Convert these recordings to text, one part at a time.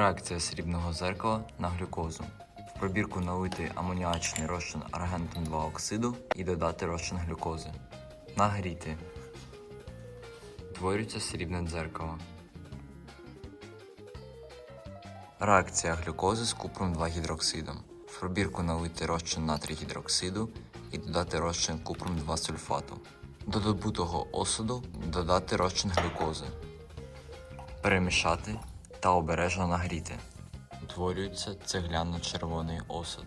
Реакція срібного зеркала на глюкозу. В пробірку налити амоніачний розчин аргентум 2 оксиду і додати розчин глюкози. Нагріти. Утворюється срібне дзеркало. Реакція глюкози з купром 2 гідроксидом. В пробірку налити розчин натрій гідроксиду і додати розчин купром 2 сульфату. До добутого осаду додати розчин глюкози. Перемішати та обережно нагріти. Утворюється цегляно-червоний осад.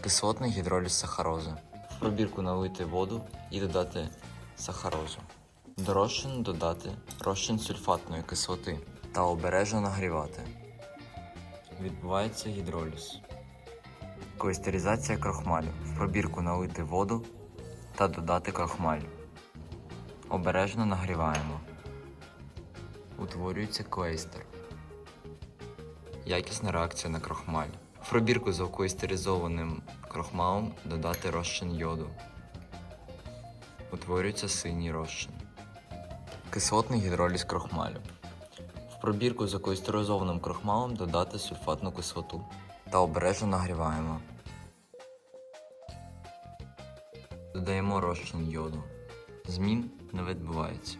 Кислотний гідроліз сахарози. В пробірку налити воду і додати сахарозу. До розчину додати розчин сульфатної кислоти та обережно нагрівати. Відбувається гідроліз. Клейстеризація крохмалю. В пробірку налити воду та додати крохмаль. Обережно нагріваємо. Утворюється клейстер. Якісна реакція на крохмаль. В пробірку з алкоїстеризованим крохмалом додати розчин йоду. Утворюється синій розчин. Кислотний гідроліз крохмалю. В пробірку з алкоїстеризованим крохмалом додати сульфатну кислоту та обережно нагріваємо. Додаємо розчин йоду. Змін не відбувається.